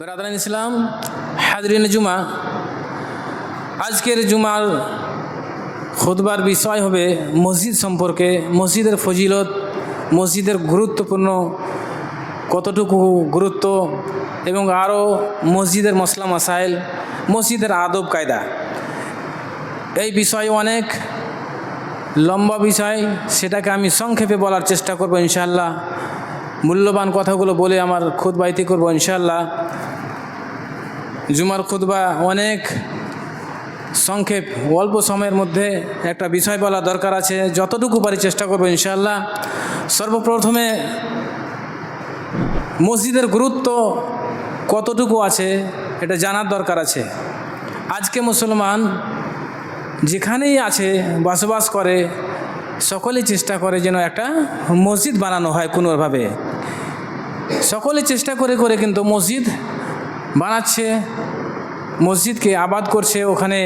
বেরাদান ইসলাম, হাজরিন জুমা। আজকের জুমার খুদবার বিষয় হবে মসজিদ সম্পর্কে, মসজিদের ফজিলত, মসজিদের গুরুত্বপূর্ণ কতটুকু গুরুত্ব এবং আরও মসজিদের মশলা মাসাইল, মসজিদের আদব কায়দা। এই বিষয় অনেক লম্বা বিষয়, সেটাকে আমি সংক্ষেপে বলার চেষ্টা করব ইনশাল্লাহ মূল্যবান কথাগুলো বলে আমার খুদ বাইতি করব ইনশাআল্লাহ। জুমার খুতবা অনেক সংক্ষেপ, অল্প সময়ের মধ্যে একটা বিষয় বলা দরকার আছে। যতটুকু পারি চেষ্টা করব ইনশাল্লাহ সর্বপ্রথমে মসজিদের গুরুত্ব কতটুকু আছে এটা জানার দরকার আছে। আজকে মুসলমান যেখানেই আছে, বসবাস করে, সকলেই চেষ্টা করে যেন একটা মসজিদ বানানো হয় কোনোভাবে সকলে চেষ্টা করে করে কিন্তু মসজিদ বানাচ্ছে, মসজিদকে আবাদ করছে। ওখানে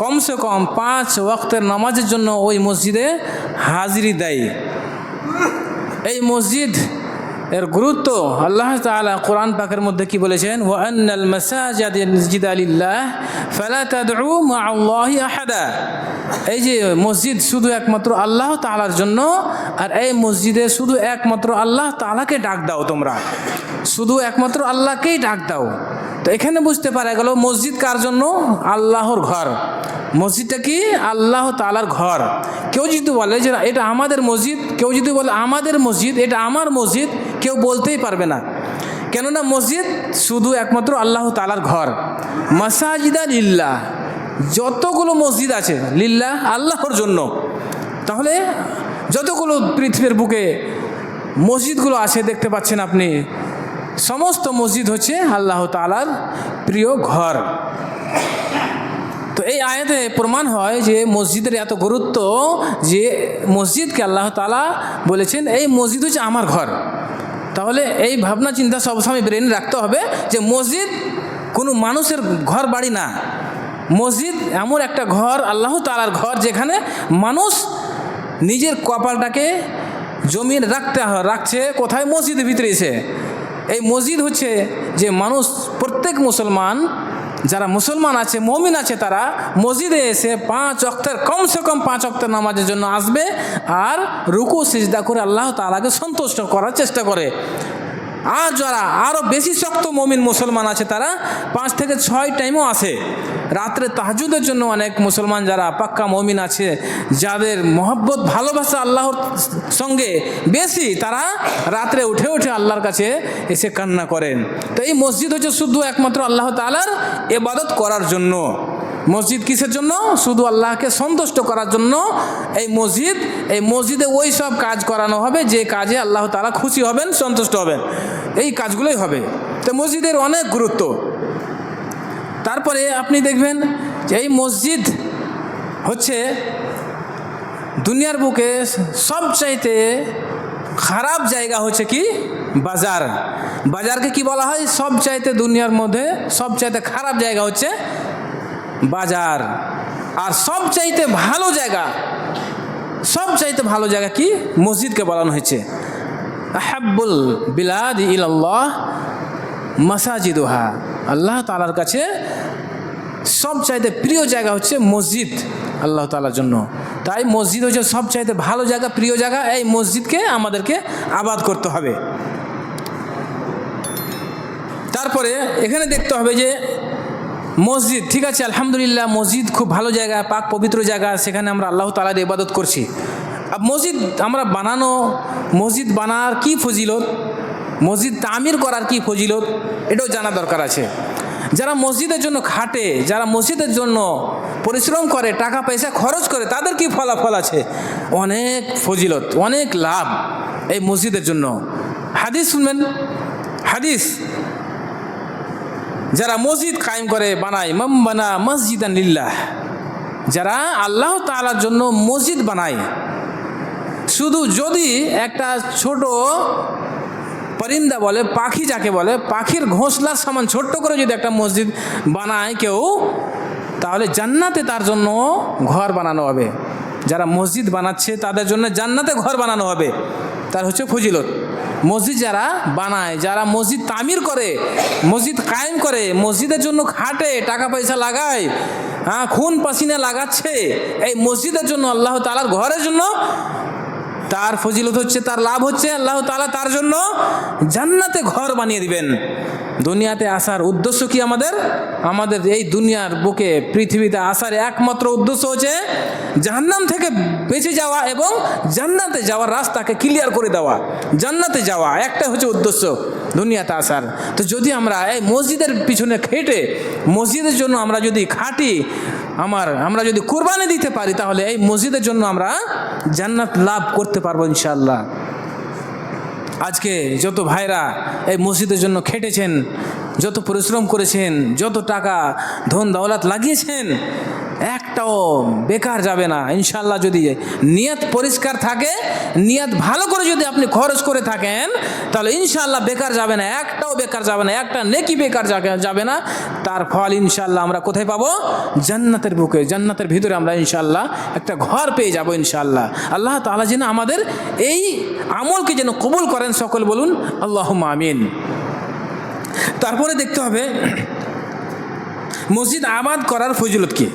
কমসে কম পাঁচ ওয়াক্তের নামাজের জন্য ওই মসজিদে হাজিরি দেয়। এই মসজিদ এর গুরুত্ব আল্লাহ তাআলা কোরআন পাকের মধ্যে কি বলেছেন? ওয়া আন্নাল মাসাজিদ আলিল্লাহ ফালা তাদউ আহাদা। এই যে মসজিদ শুধু একমাত্র আল্লাহ তালার জন্য, আর এই মসজিদে শুধু একমাত্র আল্লাহ তাআলাকে ডাক দাও তোমরা। শুধু একমাত্র আল্লাহকেই ডাক দাও। তো এখানে বুঝতে পারা গেল মসজিদ কার জন্য? আল্লাহর ঘর। মসজিদটা কি? আল্লাহ তালার ঘর। কেউ যদি বলে যে এটা আমাদের মসজিদ, কেউ যদি বলে আমাদের মসজিদ, এটা আমার মসজিদ, কেউ বলতেই পারবে না। কেননা মসজিদ শুধু একমাত্র আল্লাহ তালার ঘর। মাসাজিদা লিল্লা যতগুলো মসজিদ আছে লিল্লা আল্লাহর জন্য। তাহলে যতগুলো পৃথিবীর বুকে মসজিদগুলো আছে দেখতে পাচ্ছেন আপনি সমস্ত মসজিদ হচ্ছে আল্লাহ তালার প্রিয় ঘর। তো এই আয়াতে প্রমাণ হয় যে মসজিদের এত গুরুত্ব যে মসজিদকে আল্লাহ তালা বলেছেন, এই মসজিদ হচ্ছে আমার ঘর। তাহলে এই ভাবনা, চিন্তা সবসময় ব্রেন রাখতে হবে যে মসজিদ কোনো মানুষের ঘর বাড়ি না। মসজিদ এমন একটা ঘর, আল্লাহ তালার ঘর, যেখানে মানুষ নিজের কপালটাকে জমিয়ে রাখতে রাখছে, কোথায় মসজিদের ভিতরে এসে। এই মসজিদ হচ্ছে যে মানুষ, প্রত্যেক মুসলমান, যারা মুসলমান আছে, মমিন আছে, তারা মসজিদে এসে পাঁচ অক্টের কমসে কম পাঁচ অক্টের নামাজের জন্য আসবে আর রুকু, সিজদা করে আল্লাহ তালাকে সন্তুষ্ট করার চেষ্টা করে। আর যারা আরও বেশি শক্ত মমিন মুসলমান আছে, তারা পাঁচ থেকে ছয় টাইমও আসে। রাত্রে তাহাজুদের জন্য অনেক মুসলমান যারা পাক্কা মমিন আছে, যাদের মহব্বত, ভালোবাসা আল্লাহর সঙ্গে বেশি, তারা রাত্রে উঠে উঠে আল্লাহর কাছে এসে কান্না করেন। তো এই মসজিদ হচ্ছে শুধু একমাত্র আল্লাহ তালার এবাদত করার জন্য। মসজিদ কিসের জন্য? শুধু আল্লাহকে সন্তুষ্ট করার জন্য। এই মসজিদ, এই মসজিদে ওই সব কাজ করানো হবে, যে কাজে আল্লাহ তারা খুশি হবেন, সন্তুষ্ট হবেন। এই কাজগুলোই হবে। তো মসজিদের অনেক গুরুত্ব। তারপরে আপনি দেখবেন যে এই মসজিদ হচ্ছে দুনিয়ার বুকে সবচাইতে খারাপ জায়গা হচ্ছে কি? বাজার। বাজারকে কি বলা হয়? সবচাইতে দুনিয়ার মধ্যে সবচাইতে খারাপ জায়গা হচ্ছে বাজার। আর সবচাইতে ভালো জায়গা, সবচাইতে ভালো জায়গা কি? মসজিদকে বলানো হয়েছে। আহাব্বুল বিলাদ ইল্লাহ মাসাজিদুহা। আল্লাহ তালার কাছে সবচাইতে প্রিয় জায়গা হচ্ছে মসজিদ আল্লাহ তালার জন্য। তাই মসজিদ হচ্ছে সবচাইতে ভালো জায়গা, প্রিয় জায়গা, এই মসজিদকে আমাদেরকে আবাদ করতে হবে। তারপরে এখানে দেখতে হবে যে মসজিদ, ঠিক আছে, আলহামদুলিল্লাহ, মসজিদ খুব ভালো জায়গা, পাক পবিত্র জায়গা, সেখানে আমরা আল্লাহ তালার ইবাদত করছি। মসজিদ আমরা বানানো, মসজিদ বানার কি ফজিলত? মসজিদ তামির করার কি ফজিলত? এটাও জানা দরকার আছে। যারা মসজিদের জন্য খাটে, যারা মসজিদের জন্য পরিশ্রম করে, টাকা, পয়সা খরচ করে, তাদের কি ফলাফল আছে? অনেক ফজিলত, অনেক লাভ এই মসজিদের জন্য। হাদিস শুনবেন? হাদিস যারা মসজিদ কায়েম করে, বানায়। মম বানা মসজিদ লিল্লাহ। যারা আল্লাহ তালার জন্য মসজিদ বানায়। শুধু যদি একটা ছোট পরিন্দা বলে, পাখি যাকে বলে, পাখির ঘোঁসলার সমান ছোট্ট করে যদি একটা মসজিদ বানায় কেউ, তাহলে জান্নাতে তার জন্য ঘর বানানো হবে। যারা মসজিদ বানাচ্ছে, তাদের জন্য জান্নাতে ঘর বানানো হবে। তার হচ্ছে ফজিলত। মসজিদ যারা বানায়, যারা মসজিদ তামির করে, মসজিদ কায়েম করে, মসজিদের জন্য খাটে, টাকা পয়সা লাগায় হ্যাঁ খুন পাসিনা লাগাচ্ছে, এই মসজিদের জন্য আল্লাহ তালার ঘরের জন্য তার ফজিলত হচ্ছে, তার লাভ হচ্ছে, আল্লাহ তালা তার জন্য জান্নাতে ঘর বানিয়ে দিবেন। দুনিয়াতে আসার উদ্দেশ্য কি আমাদের? আমাদের এই দুনিয়ার বুকে, পৃথিবীতে আসার একমাত্র উদ্দেশ্য হচ্ছে জাহান্নাম থেকে বেঁচে যাওয়া এবং জান্নাতে যাওয়ার রাস্তাকে ক্লিয়ার করে দেওয়া। জান্নাতে যাওয়া একটা হচ্ছে উদ্দেশ্য, দুনিয়াতে আসার। তো যদি আমরা এই মসজিদের পিছনে খেটে, মসজিদের জন্য আমরা যদি খাটি আমার, আমরা যদি কোরবানি দিতে পারি, তাহলে এই মসজিদের জন্য আমরা জান্নাত লাভ করতে পারব ইনশাল্লাহ আজকে যত ভাইরা এই মসজিদের জন্য খেটেছেন, যত পরিশ্রম করেছেন, যত টাকা ধন দৌলত লাগিয়েছেন একটাও বেকার যাবে না ইনশাল্লাহ যদি নিয়ত পরিষ্কার থাকে, নিয়ত ভালো করে যদি আপনি খরচ করে থাকেন, তাহলে ইনশাল্লাহ বেকার যাবে না, একটাও বেকার যাবে না, একটা নেকি বেকার যাবে- না, তার ফল ইনশাল্লাহ আমরা কোথায় পাবো? জান্নাতের বুকে, জান্নাতের ভিতরে আমরা ইনশাল্লাহ একটা ঘর পেয়ে যাব ইনশাল্লাহ আল্লাহ তাআলা যেন আমাদের এই আমলকে যেন কবুল করেন সকল বলুন আল্লাহ আমিন। তারপরে দেখতে হবে, মসজিদ আবাদ করার ফজিলত কি?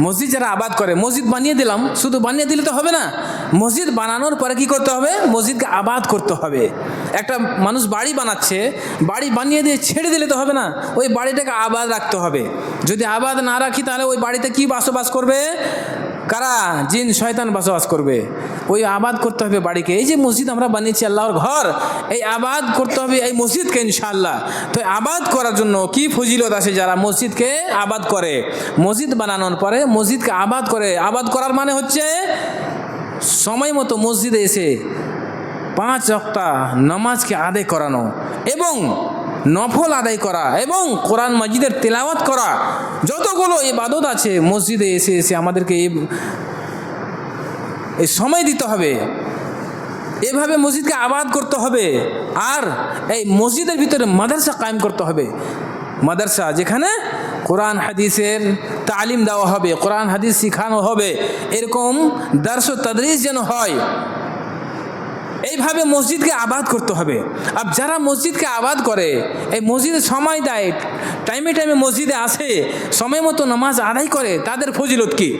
মসজিদ যারা আবাদ করে, মসজিদ বানিয়ে দিলাম, শুধু বানিয়ে দিলে তো হবে না। মসজিদ বানানোর পরে কি করতে হবে? মসজিদকে আবাদ করতে হবে। একটা মানুষ বাড়ি বানাচ্ছে, বাড়ি বানিয়ে দিয়ে ছেড়ে দিলে তো হবে না। ওই বাড়িটাকে আবাদ রাখতে হবে। যদি আবাদ না রাখি তাহলে ওই বাড়িতে কি বসবাস করবে? কারা? জিন, শয়তান বসবাস করবে। ওই আবাদ করতে হবে বাড়িকে। এই যে মসজিদ আমরা বানিয়েছি আল্লাহর ঘর, এই আবাদ করতে হবে এই মসজিদকে ইনশাআল্লাহ। তো আবাদ করার জন্য কি ফজিলত আছে যারা মসজিদকে আবাদ করে? মসজিদ বানানোর পরে মসজিদকে আবাদ করে। আবাদ করার মানে হচ্ছে সময় মতো মসজিদে এসে পাঁচ অক্টা নামাজকে আদায় করানো। এবং নফল আদায় করা এবং কোরআন মসজিদের তেলাওয়াত করা। যতগুলো ইবাদত আছে, মসজিদে এসে এসে আমাদেরকে এই এই সময় দিতে হবে। এভাবে মসজিদকে আবাদ করতে হবে। আর এই মসজিদের ভিতরে মাদ্রাসা কায়েম করতে হবে। মাদ্রাসা যেখানে কোরআন, হাদিসের তালিম দেওয়া হবে, কোরআন, হাদিস শিখানো হবে। এরকম দার্স তদরিস যেন হয়। এইভাবে মসজিদকে আবাদ করতে হবে। আর যারা মসজিদকে আবাদ করে, এই মসজিদে সময় দেয় টাইমে টাইমে মসজিদে আসে, সময় মতো নামাজ আদায় করে, তাদের ফজিলত কি?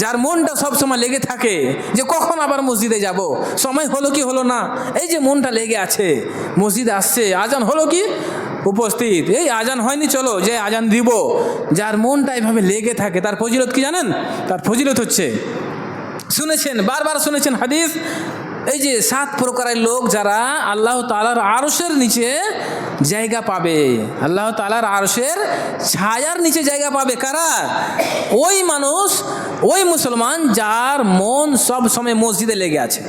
যার মনটা সব সময় লেগে থাকে যে কখন আবার মসজিদে যাব? সময় হলো কি হলো না? এই যে মনটা লেগে আছে, মসজিদে আসছে, আজান হলো কি? উপস্থিত। এই আজান হয়নি, চলো, যে আজান দিব। যার মনটা এভাবে লেগে থাকে, তার ফজিলত কি জানেন? তার ফজিলত হচ্ছে, শুনেছেন, বারবার শুনেছেন হাদিস এই যে সাত প্রকারের লোক যারা আল্লাহ তালার আরসের নিচে জায়গা পাবে। আল্লাহ তালার আরসের ছায়ার নিচে জায়গা পাবে কারা? ওই মানুষ, ওই মুসলমান যার মন সব সময় মসজিদে লেগে আছে।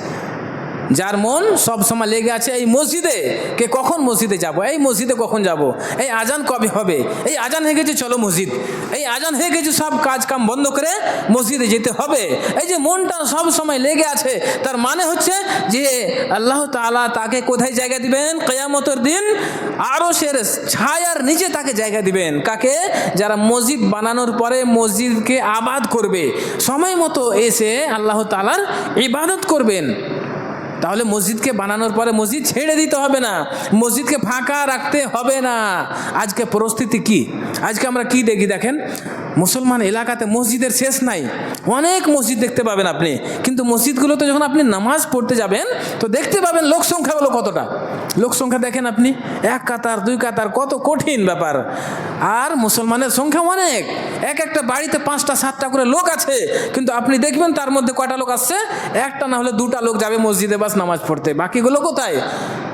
যার মন সব সময় লেগে আছে এই মসজিদে। কে কখন মসজিদে যাব? এই মসজিদে কখন যাব? এই আজান কবে হবে? এই আজান হয়ে গেছে, চলো মসজিদ। এই আজান হয়ে গেছে, সব কাজ কাম বন্ধ করে মসজিদে যেতে হবে। এই যে মনটা সব সময় লেগে আছে, তার মানে হচ্ছে যে আল্লাহ তাআলা তাকে কোথায় জায়গা দিবেন? কেয়ামতের দিন আরও সের ছায়ার নিচে তাকে জায়গা দিবেন। কাকে? যারা মসজিদ বানানোর পরে মসজিদকে আবাদ করবে। সময় মতো এসে আল্লাহ তালার ইবাদত করবেন। তাহলে মসজিদকে বানানোর পরে মসজিদ ছেড়ে দিতে হবে না। মসজিদকে ফাঁকা রাখতে হবে না। আজকে পরিস্থিতি কি? আজকে আমরা কি দেখি দেখেন? মুসলমান এলাকাতে মসজিদের শেষ নাই। অনেক মসজিদ দেখতে পাবেন আপনি। কিন্তু মসজিদগুলোতে যখন আপনি নামাজ পড়তে যাবেন, তো দেখতে পাবেন লোক সংখ্যা হলো কতটা। লোক সংখ্যা দেখেন আপনি, এক কাতার, দুই কাতার, কত কঠিন ব্যাপার। আর মুসলমানের সংখ্যা অনেক। এক একটা বাড়িতে পাঁচটা, সাতটা করে লোক আছে। কিন্তু আপনি দেখবেন তার মধ্যে কয়টা লোক আসছে? একটা না হলে দুটা লোক যাবে মসজিদে বাস নামাজ পড়তে। বাকিগুলো কোথায়?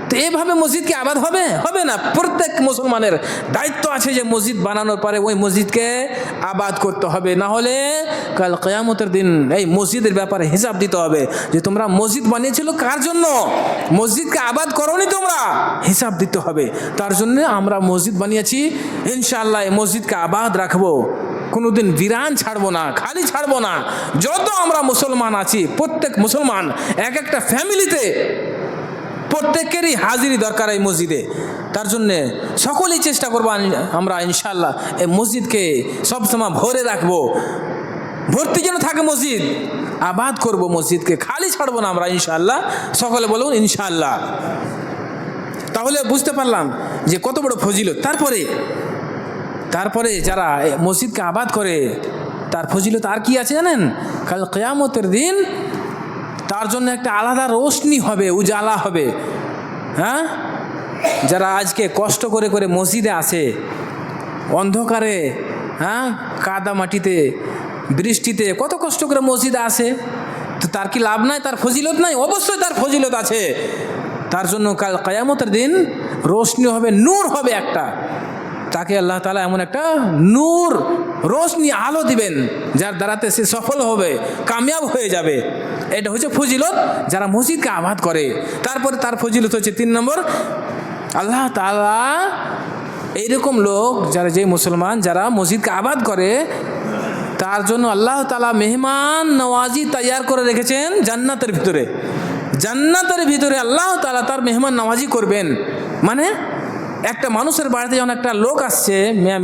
তো এভাবে মসজিদ কি আবাদ হবে? হবে না। প্রত্যেক মুসলমানের দায়িত্ব আছে যে মসজিদ বানানোর পরে ওই মসজিদকে আবাদ করতে হবে। না হলে কাল কেয়ামতের দিন এই মসজিদের ব্যাপারে হিসাব দিতে হবে যে তোমরা মসজিদ বানিয়েছিল কার জন্য? মসজিদকে আবাদ করনি তোমরা? হিসাব দিতে হবে। তার জন্য আমরা মসজিদ বানিয়েছি। ইনশাআল্লাহ এই মসজিদকে আবাদ রাখব। কোনোদিন বিরান ছাড়বো না, খালি ছাড়বো না। যত আমরা মুসলমান আছি, প্রত্যেক মুসলমান এক একটা ফ্যামিলিতে প্রত্যেকেরই হাজিরি দরকার এই মসজিদে। তার জন্যে সকলেই চেষ্টা করব আমরা ইনশাল্লাহ এই মসজিদকে সবসময় ভরে রাখব। ভর্তি যেন থাকে মসজিদ, আবাদ করব মসজিদকে, খালি ছাড়বো না আমরা ইনশাল্লাহ সকলে বলুন ইনশাল্লাহ তাহলে বুঝতে পারলাম যে কত বড় ফজিলত। তারপরে তারপরে যারা মসজিদকে আবাদ করে, তার ফজিলত আর কি আছে জানেন? কাল কেয়ামতের দিন তার জন্য একটা আলাদা রোশনি হবে, উজালা হবে। হ্যাঁ? যারা আজকে কষ্ট করে করে মসজিদে আসে, অন্ধকারে হ্যাঁ? কাদা মাটিতে, বৃষ্টিতে কত কষ্ট করে মসজিদে আসে। তো তার কি লাভ নাই? তার ফজিলত নাই? অবশ্যই তার ফজিলত আছে। তার জন্য কাল কায়ামতের দিন রোশনি হবে, নূর হবে একটা। তাকে আল্লাহ তালা এমন একটা নূর, রোশনি, আলো দিবেন, যার দ্বারাতে সে সফল হবে, কামিয়াব হয়ে যাবে। এটা হচ্ছে ফজিলত, যারা মসজিদকে আবাদ করে। তারপরে তার ফজিলত হচ্ছে তিন নম্বর, আল্লাহ তালা এইরকম লোক, যারা যে মুসলমান, যারা মসজিদকে আবাদ করে, তার জন্য আল্লাহ তালা মেহমান, নওয়াজি তৈয়ার করে রেখেছেন জান্নাতের ভিতরে। জান্নাতের ভিতরে আল্লাহ তালা তার মেহমান, নওয়াজি করবেন। মানে একটা মানুষের বাড়িতে যখন একটা লোক আসছে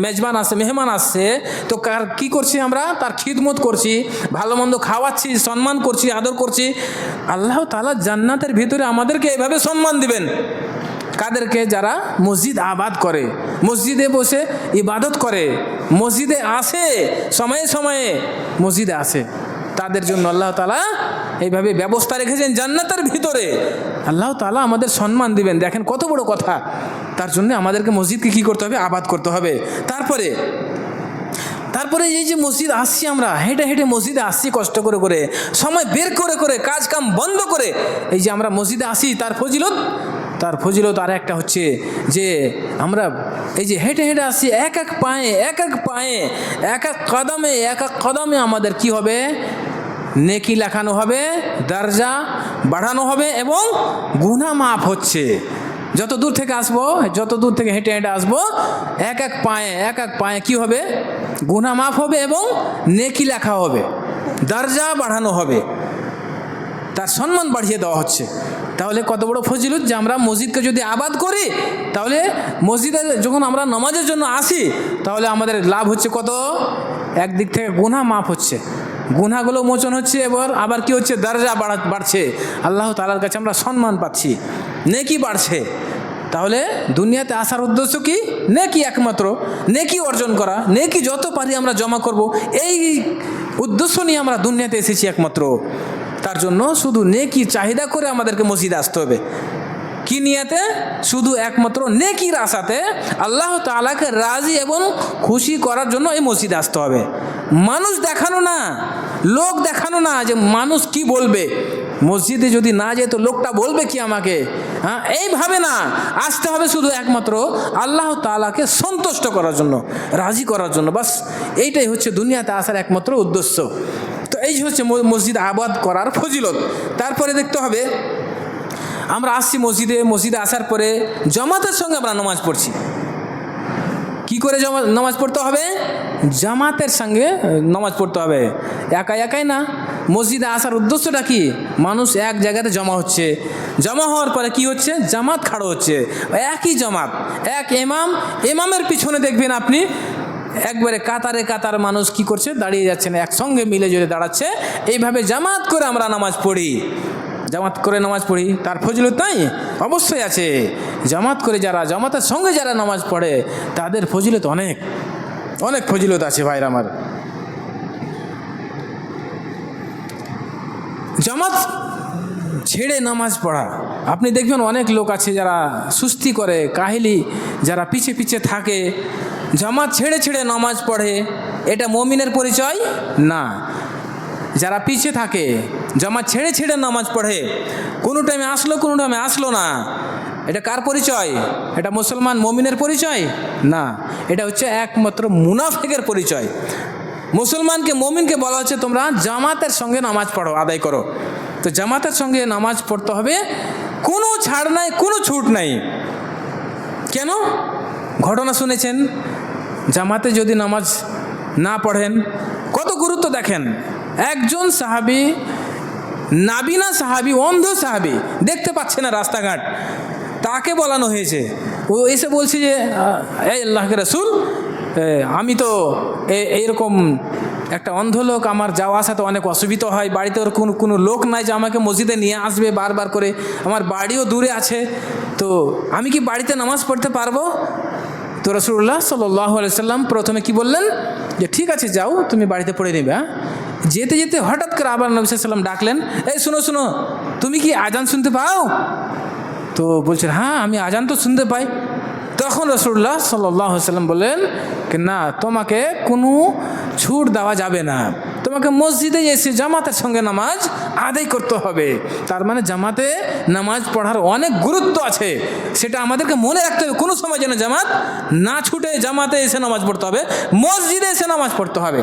মেজবান আসছে, মেহমান আসছে, তো কার, কী করছি আমরা? তার খিদমত করছি, ভালো মন্দ খাওয়াচ্ছি, সম্মান করছি, আদর করছি। আল্লাহ তালা জান্নাতের ভিতরে আমাদেরকে এভাবে সম্মান দিবেন। কাদেরকে? যারা মসজিদ আবাদ করে, মসজিদে বসে ইবাদত করে, মসজিদে আসে, সময়ে সময়ে মসজিদে আসে। তাদের জন্য আল্লাহ তালা এইভাবে ব্যবস্থা রেখেছেন জান্নাতের ভিতরে। আল্লাহ তালা আমাদের সম্মান দিবেন। দেখেন কত বড় কথা। তার জন্য আমাদেরকে মসজিদকে কী করতে হবে? আবাদ করতে হবে। তারপরে তারপরে এই যে মসজিদ আসছি আমরা, হেঁটে হেঁটে মসজিদে আসছি কষ্ট করে করে। সময় বের করে করে কাজ কাম বন্ধ করে। এই যে আমরা মসজিদে আসি, তার ফজিলত? তার ফজিলত আর একটা হচ্ছে যে আমরা এই যে হেঁটে হেঁটে আসছি, এক এক পায়ে, এক এক পায়ে, এক এক কদমে, এক এক কদমে আমাদের কি হবে? নেকি লেখানো হবে, দরজা বাড়ানো হবে এবং গুনা মাফ হচ্ছে। যত দূর থেকে আসব, যত দূর থেকে হেঁটে হেঁটে আসব, এক এক পায়ে, এক এক পায়ে কি হবে? গুনা মাফ হবে এবং নেকি লেখা হবে, দরজা বাড়ানো হবে। তার সম্মান বাড়িয়ে দেওয়া হচ্ছে। তাহলে কত বড় ফজিলত যে আমরা মসজিদকে যদি আবাদ করি, তাহলে মসজিদে যখন আমরা নামাজের জন্য আসি, তাহলে আমাদের লাভ হচ্ছে কত? একদিক থেকে গুনা মাফ হচ্ছে। গুনাগুলো মোচন হচ্ছে, এবার আবার কি হচ্ছে? দরজা বাড়ছে। আল্লাহ তালার কাছে আমরা সম্মান পাচ্ছি। নেকি বাড়ছে। তাহলে দুনিয়াতে আসার উদ্দেশ্য কি? নেকি একমাত্র। নেকি অর্জন করা। নেকি যত পারি আমরা জমা করব। এই উদ্দেশ্য নিয়ে আমরা দুনিয়াতে এসেছি একমাত্র। তার জন্য শুধু নেকি চাহিদা করে আমাদেরকে মসজিদে আসতে হবে। কি নিয়েতে? শুধু একমাত্র নেকির আশাতে আল্লাহ তালাকে রাজি এবং খুশি করার জন্য এই মসজিদে আসতে হবে। মানুষ দেখানো না, লোক দেখানো না যে মানুষ কি বলবে। মসজিদে যদি না যেত লোকটা বলবে কি আমাকে? হ্যাঁ এইভাবে না, আসতে হবে শুধু একমাত্র আল্লাহ তালাকে সন্তুষ্ট করার জন্য, রাজি করার জন্য। বাস, এইটাই হচ্ছে দুনিয়াতে আসার একমাত্র উদ্দেশ্য। তো এই হচ্ছে মসজিদ আবাদ করার ফজিলত। তারপরে দেখতে হবে আমরা আসছি মসজিদে মসজিদে আসার পরে জমাতের সঙ্গে আমরা নামাজ পড়ছি। কি করে নামাজ পড়তে হবে? জামাতের সঙ্গে নামাজ পড়তে হবে। একা একাই না, মসজিদে আসার উদ্দেশ্যটা কি? মানুষ এক জায়গাতে জমা হচ্ছে। জমা হওয়ার পরে কি হচ্ছে? জামাত খাড়ো হচ্ছে। একই জামাত, এক এমাম এমামের পিছনে দেখবেন আপনি, একবারে কাতারে কাতার মানুষ কি করছে? দাঁড়িয়ে যাচ্ছেন একসঙ্গে মিলে জুলে দাঁড়াচ্ছে। এইভাবে জামাত করে আমরা নামাজ পড়ি। জামাত করে নামাজ পড়ি? তার ফজিলত নাই? অবশ্যই আছে। জামাত করে যারা, জামাতের সঙ্গে যারা নামাজ পড়ে, তাদের ফজিলত অনেক। অনেক ফজিলত আছে ভাইরা আমার। জামাত ছেড়ে নামাজ পড়া। আপনি দেখবেন অনেক লোক আছে যারা সুস্থি করে, কাহিলি, যারা পিছে পিছে থাকে। জামাত ছেড়ে ছেড়ে নামাজ পড়ে। এটা মমিনের পরিচয়? না। যারা পিছে থাকে জামাত ছেড়ে ছেড়ে নামাজ পড়ে। কোনো টাইমে আসলো, কোনো টাইমে আসলো না। এটা কার পরিচয়? এটা মুসলমান মমিনের পরিচয়? না। এটা হচ্ছে একমাত্র মুনাফেকের পরিচয়। মুসলমানকে, মমিনকে বলা হচ্ছে তোমরা জামাতের সঙ্গে নামাজ পড়ো, আদায় করো। তো জামাতের সঙ্গে নামাজ পড়তে হবে। কোনো ছাড় নাই, কোনো ছুট নাই। কেন? ঘটনা শুনেছেন? জামাতে যদি নামাজ না পড়েন, কত গুরুত্ব দেখেন? একজন সাহাবি নাবিনা সাহাবি, অন্ধ সাহাবি। দেখতে পাচ্ছে না রাস্তাঘাট। তাকে বলানো হয়েছে। ও এসে বলছে যে এই আল্লাহকে রসুল আমি তো এইরকম একটা অন্ধ লোক, আমার যাওয়া আসাতে অনেক অসুবিধা হয়, বাড়িতে ওর কোনো কোনো লোক নাই যে আমাকে মসজিদে নিয়ে আসবে বারবার করে, আমার বাড়িও দূরে আছে, তো আমি কি বাড়িতে নামাজ পড়তে পারব? তো রসুল্লাহ সাল্লাহ সাল্লাম প্রথমে কি বললেন? যে, ঠিক আছে, যাও, তুমি বাড়িতে পড়ে নেবে হ্যাঁ? যেতে যেতে হঠাৎ করে আবার নবী সাল্লাম ডাকলেন, এই শুনো শুনো, তুমি কি আজান শুনতে পাও? তো বলছেন হ্যাঁ আমি আজান তো শুনতে পাই। তখন রসুল্লাহ সাল্লাহ সাল্লাম বললেন না, তোমাকে কোনো ছুট দেওয়া যাবে না। তোমাকে মসজিদে এসে জামাতের সঙ্গে নামাজ আদায় করতে হবে। তার মানে জামাতে নামাজ পড়ার অনেক গুরুত্ব আছে। সেটা আমাদেরকে মনে রাখতে হবে। কোনো সময় যেন জামাত না ছুটে জামাতে এসে নামাজ পড়তে হবে, মসজিদে এসে নামাজ পড়তে হবে।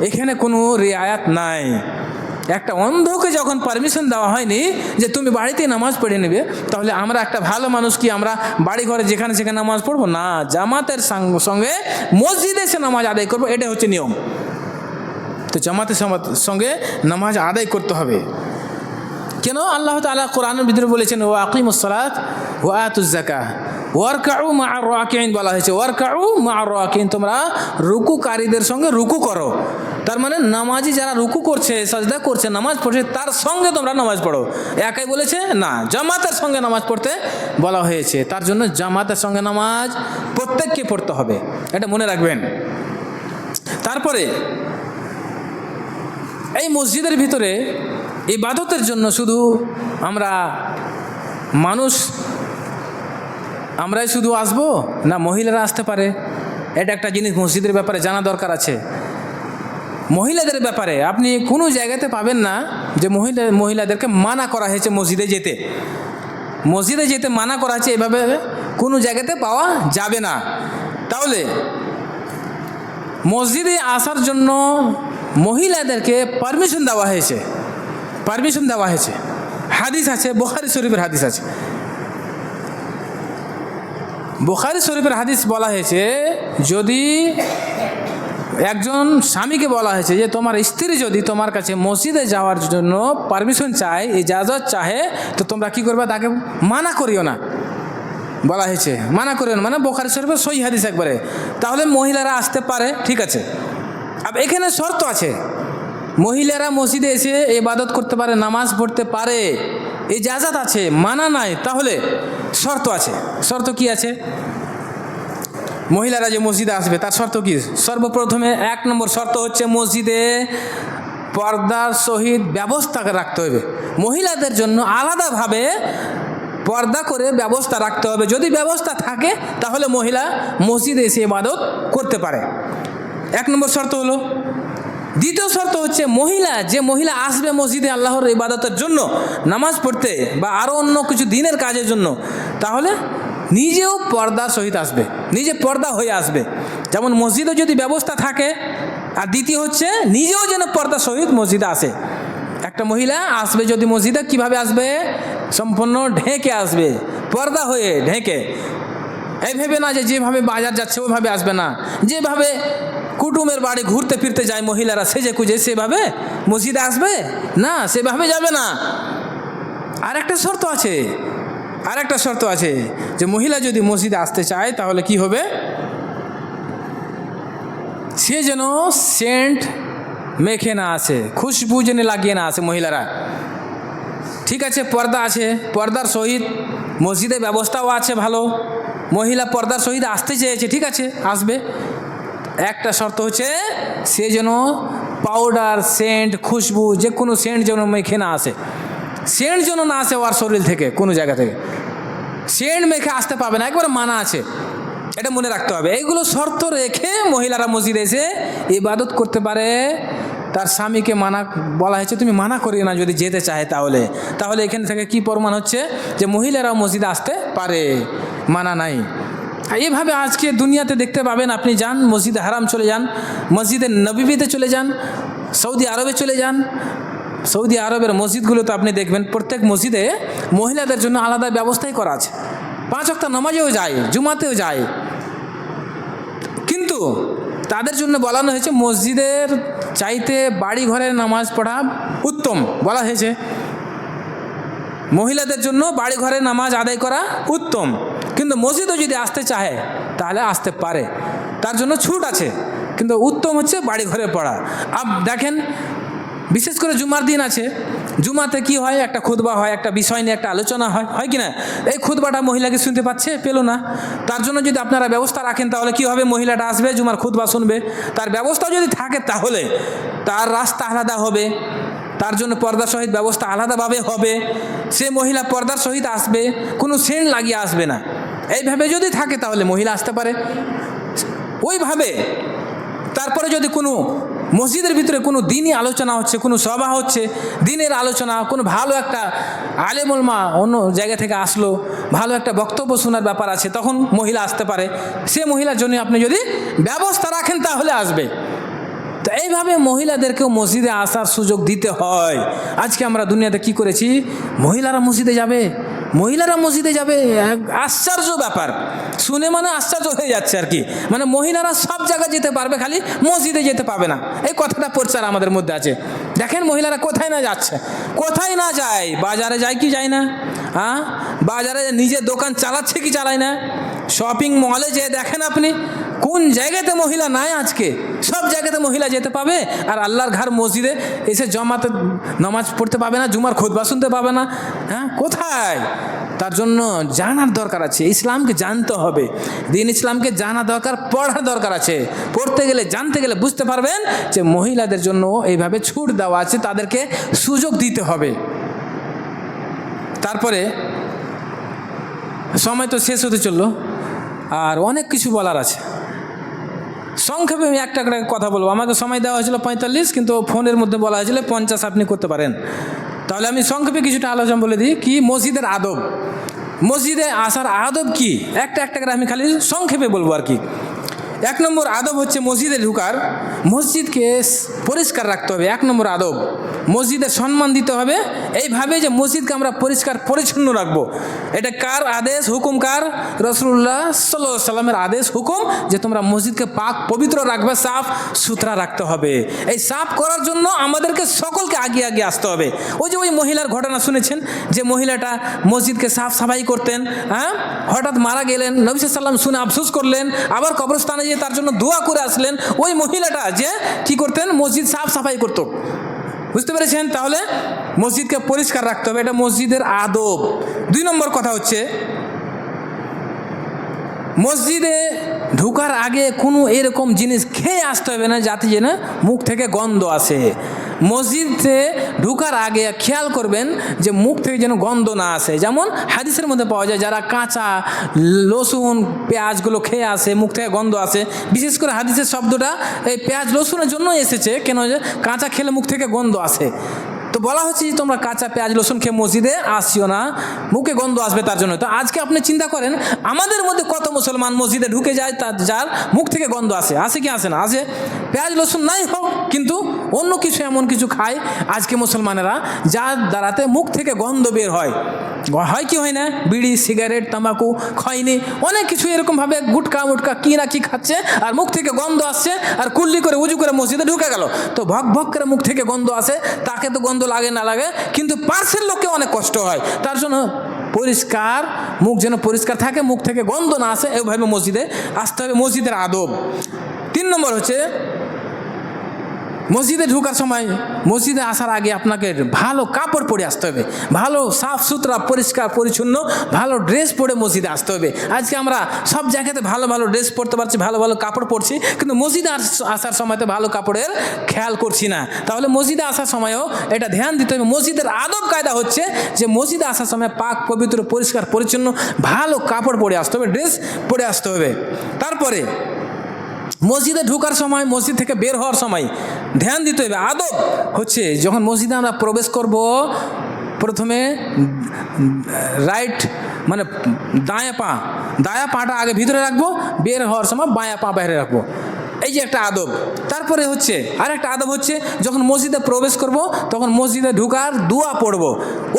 এখানে কোনো রেয়ায়াত নাই। একটা অন্ধকে যখন পারমিশন দেওয়া হয়নি যে তুমি বাড়িতে নামাজ পড়ে নেবে, তাহলে আমরা একটা ভালো মানুষ কি আমরা বাড়ি ঘরে যেখানে সেখানে নামাজ পড়ব? না, জামাতের সঙ্গে মসজিদে সে নামাজ আদায় করব এটা হচ্ছে নিয়ম। তো জামাতের সঙ্গে- সঙ্গে নামাজ আদায় করতে হবে। কেন আল্লাহ তাআলা কোরআনের ভিতরে বলেছেন ও আকিমুসলাত ও আতুজাকা ওয়ারকাউ মা আর রাকিন বলা হয়েছে। ওয়ারকাউ মা রাকিন তোমরা রুকুকারীদের সঙ্গে রুকু করো। তার মানে নামাজি যারা রুকু করছে, সাজদা করছে, নামাজ পড়ছে, তার সঙ্গে তোমরা নামাজ পড়ো। একাই বলেছে? না, জামাতের সঙ্গে নামাজ পড়তে বলা হয়েছে। তার জন্য জামাতের সঙ্গে নামাজ প্রত্যেককে পড়তে হবে। এটা মনে রাখবেন। তারপরে এই মসজিদের ভিতরে ইবাদতের জন্য শুধু আমরা মানুষ, আমরাই শুধু আসব? না, মহিলারা আসতে পারে। এটা একটা জিনিস মসজিদের ব্যাপারে জানা দরকার আছে। মহিলাদের ব্যাপারে আপনি কোনো জায়গাতে পাবেন না যে মহিলা, মহিলাদেরকে মানা করা হয়েছে মসজিদে যেতে। মসজিদে যেতে মানা করা হয়েছে, এভাবে কোনো জায়গাতে পাওয়া যাবে না। তাহলে মসজিদে আসার জন্য মহিলাদেরকে পারমিশন দেওয়া হয়েছে। পারমিশন দেওয়া হয়েছে। হাদিস আছে, বোখারি শরীফের হাদিস আছে। বোখারি শরীফের হাদিস বলা হয়েছে, যদি একজন স্বামীকে বলা হয়েছে যে তোমার স্ত্রী যদি তোমার কাছে মসজিদে যাওয়ার জন্য পারমিশন চায়, ইজাজত চাহে, তো তোমরা কি করবে? তাকে মানা করিও না। বলা হয়েছে, মানা করিও না। মানে বোখারি শরীফের সই হাদিস একবারে। তাহলে মহিলারা আসতে পারে, ঠিক আছে। আর এখানে শর্ত আছে। মহিলারা মসজিদে এসে ইবাদত করতে পারে, নামাজ পড়তে পারে। ইজাজত আছে, মানা নাই, তাহলে শর্ত আছে। শর্ত কি আছে? মহিলারা যে মসজিদে আসবে, তার শর্ত কি? সর্বপ্রথমে এক নম্বর শর্ত হচ্ছে মসজিদে পর্দার সহিত ব্যবস্থা রাখতে হবে। মহিলাদের জন্য আলাদাভাবে পর্দা করে ব্যবস্থা রাখতে হবে। যদি ব্যবস্থা থাকে, তাহলে মহিলা মসজিদে এসে ইবাদত করতে পারে। এক নম্বর শর্ত হলো দ্বিতীয় শর্ত হচ্ছে মহিলা, যে মহিলা আসবে মসজিদে আল্লাহর ইবাদতের জন্য, নামাজ পড়তে বা আরও অন্য কিছু দিনের কাজের জন্য, তাহলে নিজেও পর্দার সহিত আসবে, নিজে পর্দা হয়ে আসবে। যেমন মসজিদে যদি ব্যবস্থা থাকে, আর দ্বিতীয় হচ্ছে নিজেও যেন পর্দা সহিত মসজিদে আসে। একটা মহিলা আসবে যদি মসজিদে, কীভাবে আসবে? সম্পূর্ণ ঢেকে আসবে, পর্দা হয়ে ঢেকে। এই ভেবে না যে যেভাবে বাজার যাচ্ছে ওইভাবে আসবে না। যেভাবে কুটুমের বাড়ি ঘুরতে ফিরতে যায় মহিলারা সেজে কুজে সেভাবে মসজিদে আসবে? না, সেভাবে যাবে না। আর একটা শর্ত আছে আর একটা শর্ত আছে যে মহিলা যদি মসজিদে আসতে চায়, তাহলে কি হবে? সে যেন সেন্ট মেখে না আসে, খুশবু যেন লাগিয়ে না আসে মহিলারা। ঠিক আছে, পর্দা আছে, পর্দার সহিত মসজিদের ব্যবস্থাও আছে ভালো। মহিলা পর্দার সহিত আসতে চেয়েছে, ঠিক আছে, আসবে। একটা শর্ত হচ্ছে সে যেন পাউডার সেন্ট খুশবু, যে কোনো সেন্ট যেন মেখে না আসে। সেন্ট যেন না আসে ওর শরীর থেকে, কোনো জায়গা থেকে। সেন্ট মেখে আসতে পাবে না, একবারে মানা আছে। এটা মনে রাখতে হবে। এইগুলো শর্ত রেখে মহিলারা মসজিদে এসে ইবাদত করতে পারে। তার স্বামীকে মানা, বলা হয়েছে, তুমি মানা করিও না যদি যেতে চায় তাহলে। তাহলে এখান থেকে কি প্রমাণ হচ্ছে? যে মহিলারাও মসজিদে আসতে পারে। মানা নাই। এভাবে আজকে দুনিয়াতে দেখতে পাবেন আপনি যান, মসজিদে হারাম চলে যান, মসজিদে নবীবিতে চলে যান, সৌদি আরবে চলে যান, সৌদি আরবের মসজিদগুলো তো আপনি দেখবেন প্রত্যেক মসজিদে মহিলাদের জন্য আলাদা ব্যবস্থাই করা আছে। পাঁচ অক্টা নামাজেও যায়, জুমাতেও যায়। কিন্তু তাদের জন্য বলানো হয়েছে, মসজিদের চাইতে বাড়ি ঘরের নামাজ পড়া উত্তম বলা হয়েছে। মহিলাদের জন্য বাড়ি ঘরে নামাজ আদায় করা উত্তম। কিন্তু মসজিদও যদি আসতে চায় তাহলে আসতে পারে। তার জন্য ছুট আছে। কিন্তু উত্তম হচ্ছে বাড়ি ঘরে পড়া। আপ দেখেন, বিশেষ করে জুমার দিন আছে। জুমাতে কি হয়? একটা খুতবা হয়, একটা বিষয় নিয়ে একটা আলোচনা হয়। হয় কি না? এই খুতবাটা মহিলাকে শুনতে পাচ্ছে, পেল না। তার জন্য যদি আপনারা ব্যবস্থা রাখেন, তাহলে কি হবে? মহিলাটা আসবে, জুমার খুতবা শুনবে। তার ব্যবস্থা যদি থাকে, তাহলে তার রাস্তা আলাদা হবে। তার জন্য পর্দার সহিত ব্যবস্থা আলাদাভাবে হবে। সে মহিলা পর্দার সহিত আসবে, কোনো সেন্ট লাগিয়ে আসবে না। এইভাবে যদি থাকে তাহলে মহিলা আসতে পারে। ওইভাবে তারপরে যদি কোনো মসজিদের ভিতরে কোনো দিনই আলোচনা হচ্ছে, কোনো সভা হচ্ছে, দিনের আলোচনা, কোনো ভালো একটা আলেমলমা অন্য জায়গা থেকে আসলো, ভালো একটা বক্তব্য শোনার ব্যাপার আছে, তখন মহিলা আসতে পারে। সে মহিলার জন্য আপনি যদি ব্যবস্থা রাখেন তাহলে আসবে। তো এইভাবে মহিলাদেরকেও মসজিদে আসার সুযোগ দিতে হয়। আজকে আমরা দুনিয়াতে কি করেছি? মহিলারা মসজিদে যাবে। মহিলারা মসজিদে যাবে। আশ্চর্য ব্যাপার। শুনে মানে আশ্চর্য হয়ে যাচ্ছে আর কি। মানে মহিলারা সব জায়গায় যেতে পারবে, খালি মসজিদে যেতে পাবে না। এই কথাটা প্রচার আমাদের মধ্যে আছে। দেখেন মহিলারা কোথায় না যাচ্ছে। কোথায় না যায়? বাজারে যায় কি যায় না? হ্যাঁ বাজারে নিজের দোকান চালাচ্ছে কি চালায় না? শপিং মলে যে দেখেন আপনি। কোন জায়গাতে মহিলা নাই আজকে? সব জায়গাতে মহিলা যেতে পাবে আর আল্লাহর ঘর মসজিদে এসে জমাতে নামাজ পড়তে পাবে না, জুমার খোদবা শুনতে পাবে না। হ্যাঁ? কোথায়? তার জন্য জানার দরকার আছে, ইসলামকে জানতে হবে। দিন ইসলামকে জানা দরকার, পড়ার দরকার আছে। পড়তে গেলে, জানতে গেলে বুঝতে পারবেন যে মহিলাদের জন্য এইভাবে ছুট দেওয়া আছে, তাদেরকে সুযোগ দিতে হবে। তারপরে সময় তো শেষ হতে চলল, আর অনেক কিছু বলার আছে। সংক্ষেপে আমি একটা একটা কথা বলব। আমাকে সময় দেওয়া হয়েছিল পঁয়তাল্লিশ, কিন্তু ফোনের মধ্যে বলা হয়েছিল পঞ্চাশ আপনি করতে পারেন। তাহলে আমি সংক্ষেপে কিছুটা আলোচনা বলে দিই, কি মসজিদের আদব? মসজিদে আসার আদব কি? একটা একটা করে আমি খালি সংক্ষেপে বলব আর কি। এক নম্বর আদব হচ্ছে মসজিদে ঢুকার। মসজিদকে পরিষ্কার রাখতে হবে, এক নম্বর আদব। মসজিদে সম্মান দিতে হবে। এইভাবে যে মসজিদকে আমরা পরিষ্কার, পরিচ্ছন্ন রাখব। এটা কার আদেশ, হুকুম কার? রসুল্লাহ সাল্লাহ সাল্লামের আদেশ, হুকুম যে তোমরা মসজিদকে পাক, পবিত্র রাখবে, সাফ সুতরা রাখতে হবে। এই সাফ করার জন্য আমাদেরকে সকলকে আগে আগে আসতে হবে। ওই যে ওই মহিলার ঘটনা শুনেছেন, যে মহিলাটা মসজিদকে সাফ সাফাই করতেন হ্যাঁ? হঠাৎ মারা গেলেন, নবী সাল্লাম শুনে আফসোস করলেন, আবার কবরস্থানে গিয়ে তার জন্য দোয়া করে আসলেন, ওই মহিলাটা যে কি করতেন? মসজিদ সাফ সাফাই করতো। বুঝতে পেরেছেন? তাহলে মসজিদকে পরিষ্কার রাখতে হবে। এটা মসজিদের আদব। দুই নম্বর কথা হচ্ছে, মসজিদে ঢুকার আগে কোনো এরকম জিনিস খেয়ে আসতে হবে না, যাতে যেন মুখ থেকে গন্ধ আসে। মসজিদে ঢুকার আগে খেয়াল করবেন যে মুখ থেকে যেন গন্ধ না আসে। যেমন হাদিসের মধ্যে পাওয়া যায়, যারা কাঁচা লসুন, পেঁয়াজগুলো খেয়ে আসে, মুখ থেকে গন্ধ আসে, বিশেষ করে হাদিসের শব্দটা এই পেঁয়াজ রসুনের জন্য এসেছে, কেন যে কাঁচা খেলে মুখ থেকে গন্ধ আসে। তো বলা হচ্ছে যে তোমরা কাঁচা পেঁয়াজ, রসুন খেয়ে মসজিদে আসিও না, মুখে গন্ধ আসবে তার জন্য। তো আজকে আপনি চিন্তা করেন, আমাদের মধ্যে কত মুসলমান মসজিদে ঢুকে যায় তার যার মুখ থেকে গন্ধ আসে? আসে কি আসে না? আসে পেঁয়াজ, রসুন নাই হোক, কিন্তু অন্য কিছু, এমন কিছু খায় আজকে মুসলমানেরা, যার দ্বারাতে মুখ থেকে গন্ধ বের হয়। হয় কি হয় না? বিড়ি, সিগারেট, তামাকু, খয়নি, অনেক কিছু এরকমভাবে গুটকা, মুটকা, কী না কী খাচ্ছে, আর মুখ থেকে গন্ধ আসছে, আর কুল্লি করে, উজু করে মসজিদে ঢুকে গেল। তো ভক ভক করে মুখ থেকে গন্ধ আসে, তাকে তো গন্ধ লাগে, না লাগে, কিন্তু পার্সের লোককে অনেক কষ্ট হয়। তার জন্য পরিষ্কার, মুখ যেন পরিষ্কার থাকে, মুখ থেকে গন্ধ না আসে, এভাবে মসজিদে আসতে হবে। মসজিদের আদব। তিন নম্বর হচ্ছে মসজিদে ঢোকার সময়, মসজিদে আসার আগে আপনাকে ভালো কাপড় পরে আসতে হবে। ভালো সাফ সুতরা, পরিষ্কার, পরিচ্ছন্ন, ভালো ড্রেস পরে মসজিদে আসতে হবে। আজকে আমরা সব জায়গাতে ভালো ভালো ড্রেস পরতে পারছি, ভালো ভালো কাপড় পরছি, কিন্তু মসজিদে আস- আসার সময়তে ভালো কাপড়ের খেয়াল করছি না। তাহলে মসজিদে আসার সময়ও এটা ধ্যান দিতে হবে। মসজিদের আদব কায়দা হচ্ছে যে মসজিদে আসার সময় পাক, পবিত্র, পরিষ্কার, পরিচ্ছন্ন, ভালো কাপড় পরে আসতে হবে, ড্রেস পরে আসতে হবে। তারপরে মসজিদে ঢোকার সময়, মসজিদ থেকে বের হওয়ার সময় ধ্যান দিতে হবে। আদব হচ্ছে যখন মসজিদে আমরা প্রবেশ করব, প্রথমে রাইট মানে দায়া পা, দায়া পাটা আগে ভিতরে রাখব, বের হওয়ার সময় বায়া পা বাইরে রাখব। এই যে একটা আদব। তারপরে হচ্ছে আর একটা আদব হচ্ছে যখন মসজিদে প্রবেশ করব, তখন মসজিদে ঢুকার দোয়া পড়ব।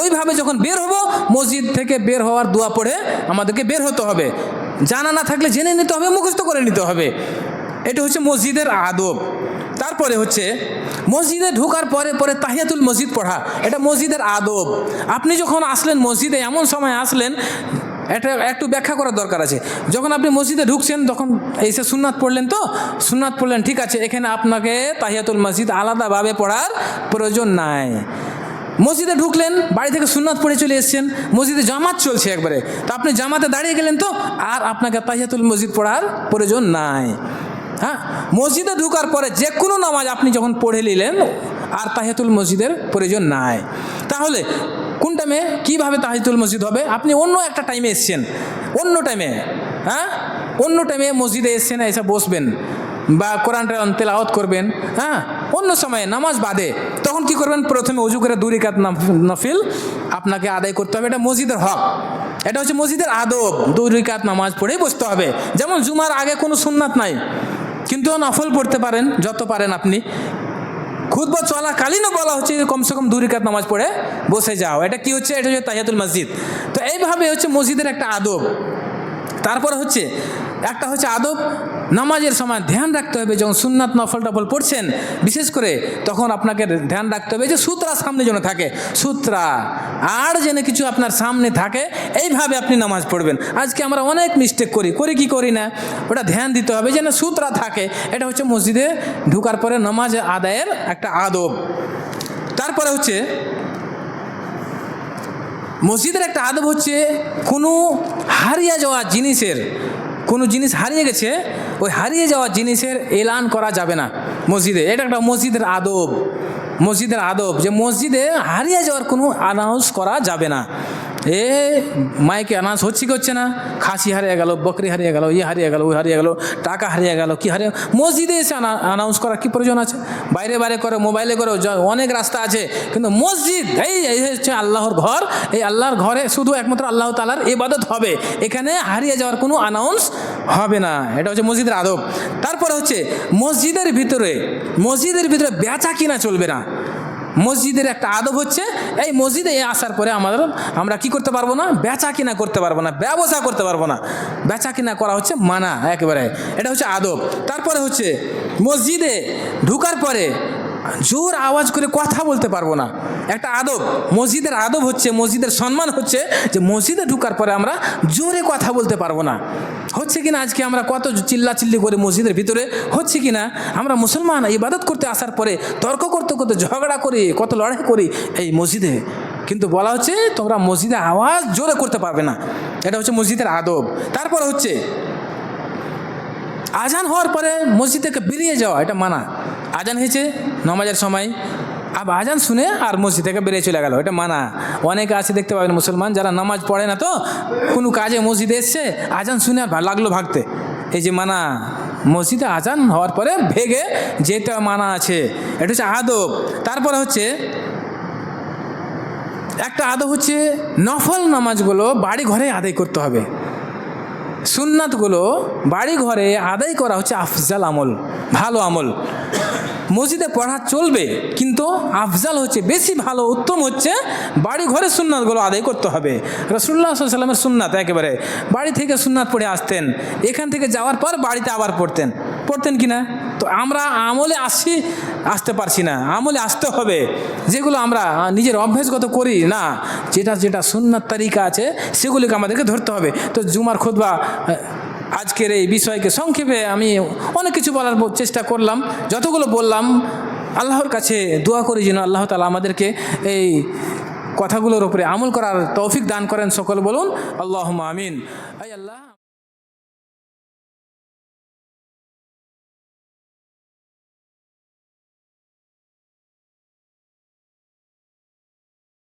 ওইভাবে যখন বের হব, মসজিদ থেকে বের হওয়ার দোয়া পড়ে আমাদেরকে বের হতে হবে। জানা না থাকলে জেনে নিতে হবে, মুখস্থ করে নিতে হবে। এটা হচ্ছে মসজিদের আদব। তারপরে হচ্ছে মসজিদে ঢোকার পরে পরে তাহিয়াতুল মসজিদ পড়া, এটা মসজিদের আদব। আপনি যখন আসলেন মসজিদে, এমন সময় আসলেন, এটা একটু ব্যাখ্যা করার দরকার আছে। যখন আপনি মসজিদে ঢুকছেন, তখন এসে সুন্নাত পড়লেন তো, সুন্নাত পড়লেন, ঠিক আছে, এখানে আপনাকে তাহিয়াতুল মসজিদ আলাদাভাবে পড়ার প্রয়োজন নাই। মসজিদে ঢুকলেন, বাড়ি থেকে সুন্নাত পড়ে চলে এসেছেন, মসজিদে জামাত চলছে একবারে। তো আপনি জামাতে দাঁড়িয়ে গেলেন তো, আর আপনাকে তাহিয়াতুল মসজিদ পড়ার প্রয়োজন নাই। হ্যাঁ? মসজিদে ঢুকার পরে যে কোনো নামাজ আপনি যখন পড়ে নিলেন, আর তাহিয়াতুল মসজিদের প্রয়োজন নাই। তাহলে কোন টাইমে কীভাবে তাহিয়াতুল মসজিদ হবে? আপনি অন্য একটা টাইমে এসছেন। অন্য টাইমে হ্যাঁ? অন্য টাইমে মসজিদে এসছেন, এসে বসবেন বা কোরআন টোরআন তেলাওয়াত করবেন হ্যাঁ? অন্য সময়ে নামাজ বাদে তখন কি করবেন? প্রথমে উজু করে দুই রিকাত নাফ- নফিল আপনাকে আদায় করতে হবে। এটা মসজিদের হক। এটা হচ্ছে মসজিদের আদব। দুই রিকাত নামাজ পড়েই বসতে হবে। যেমন জুমার আগে কোনো সুন্নাত নাই। কিন্তু নফল পড়তে পারেন, যত পারেন আপনি। খুদবা চলাকালীনও বলা হচ্ছে যে কমসে কম দুই রিকাত নামাজ পড়ে বসে যাও। এটা কি হচ্ছে? এটা হচ্ছে তাহিয়াতুল মসজিদ। তো এইভাবে হচ্ছে মসজিদের একটা আদব। তারপরে হচ্ছে, একটা হচ্ছে আদব নামাজের সময় ধ্যান রাখতে হবে, যখন সুন্নাত নফল টফল পড়ছেন, বিশেষ করে তখন আপনাকে ধ্যান রাখতে হবে যে সূত্রা সামনে যেন থাকে। সূত্রা, আর যেন কিছু আপনার সামনে থাকে, এইভাবে আপনি নামাজ পড়বেন। আজকে আমরা অনেক মিস্টেক করি করি কি করি না? ওটা ধ্যান দিতে হবে যেন সূত্রা থাকে। এটা হচ্ছে মসজিদে ঢুকার পরে নামাজ আদায়ের একটা আদব। তারপরে হচ্ছে, মসজিদের একটা আদব হচ্ছে কোনো হারিয়ে যাওয়া জিনিসের, কোনো জিনিস হারিয়ে গেছে ওই হারিয়ে যাওয়া জিনিসের এলান করা যাবে না মসজিদে। এটা একটা মসজিদের আদব। মসজিদের আদব যে মসজিদে হারিয়ে যাওয়ার কোনো আনাউন্স করা যাবে না। এ, মাইকে অ্যানাউন্স হচ্ছে কি হচ্ছে না। খাসি হারিয়ে গেল, বকরি হারিয়ে গেল ইয়ে হারিয়ে গেল, ওই হারিয়ে গেল, টাকা হারিয়ে গেল, কি হারিয়ে মসজিদে এসে অ্যানাউন্স করার কি প্রয়োজন আছে? বাইরে বাইরে করে মোবাইলে করে অনেক রাস্তা আছে, কিন্তু মসজিদ, এই এই হচ্ছে আল্লাহর ঘর, এই আল্লাহর ঘরে শুধু একমাত্র আল্লাহ তালার ইবাদত হবে। এখানে হারিয়ে যাওয়ার কোনো অ্যানাউন্স হবে না। এটা হচ্ছে মসজিদের আদব। তারপরে হচ্ছে, মসজিদের ভিতরে মসজিদের ভিতরে বেচা কিনা চলবে না। মসজিদের একটা আদব হচ্ছে, এই মসজিদে আসার পরে আমাদের, আমরা কি করতে পারব না? বেচা কিনা করতে পারব না, ব্যবসা করতে পারব না। বেচা কিনা করা হচ্ছে মানা, একেবারে। এটা হচ্ছে আদব। তারপরে হচ্ছে মসজিদে ঢুকার পরে জোর আওয়াজ করে কথা বলতে পারব না। একটা আদব, মসজিদের আদব হচ্ছে, মসজিদের সম্মান হচ্ছে যে মসজিদে ঢুকার পরে আমরা জোরে কথা বলতে পারব না। হচ্ছে কিনা আজকে আমরা কত চিল্লা চিল্লি করে মসজিদের ভিতরে, হচ্ছে কিনা আমরা মুসলমান ইবাদত করতে আসার পরে, তর্ক করতে করতে, ঝগড়া করি, কত লড়াই করি এই মসজিদে। কিন্তু বলা হচ্ছে তোমরা মসজিদে আওয়াজ জোরে করতে পারবে না। এটা হচ্ছে মসজিদের আদব। তারপর হচ্ছে আজান হওয়ার পরে মসজিদ থেকে বেরিয়ে যাওয়া, এটা মানা। আজান হয়েছে নমাজের সময়। আবার আজান শুনে আর মসজিদ থেকে বেরিয়ে চলে গেল, এটা মানা। অনেকে আছে দেখতে পাবেন মুসলমান, যারা নামাজ পড়ে না তো, কোনো কাজে মসজিদে এসছে, আজান শুনে আর লাগল ভাগতে। এই যে মানা, মসজিদে আজান হওয়ার পরে ভেগে যেটা মানা আছে, এটা হচ্ছে আদব। তারপরে হচ্ছে, একটা আদব হচ্ছে নফল নামাজগুলো বাড়ি ঘরে আদায় করতে হবে। সুন্নাতগুলো বাড়ি ঘরে আদায় করা হচ্ছে আফজাল আমল, ভালো আমল। মসজিদে পড়া চলবে, কিন্তু আফজাল হচ্ছে বেশি ভালো, উত্তম হচ্ছে বাড়ি ঘরে সুন্নাতগুলো আদায় করতে হবে। রসুল্লাহ সাল্লামের সুন্নাত একেবারে বাড়ি থেকে সুন্নাত পড়ে আসতেন, এখান থেকে যাওয়ার পর বাড়িতে আবার পড়তেন। পড়তেন কি না তো আমরা আমলে আসি, আসতে পারছি না। আমলে আসতে হবে। যেগুলো আমরা নিজের অভ্যাসগত করি না, যেটা যেটা সুন্নাত তালিকা আছে, সেগুলিকে আমাদেরকে ধরতে হবে। তো জুমার খুদবা আজকের এই বিষয়কে সংক্ষেপে আমি অনেক কিছু বলার চেষ্টা করলাম। যতগুলো বললাম, আল্লাহর কাছে দোয়া করি যেন আল্লাহ তালা আমাদেরকে এই কথাগুলোর উপরে আমল করার তৌফিক দান করেন। সকল বলুন আল্লাহ আমিন। আই আল্লাহ।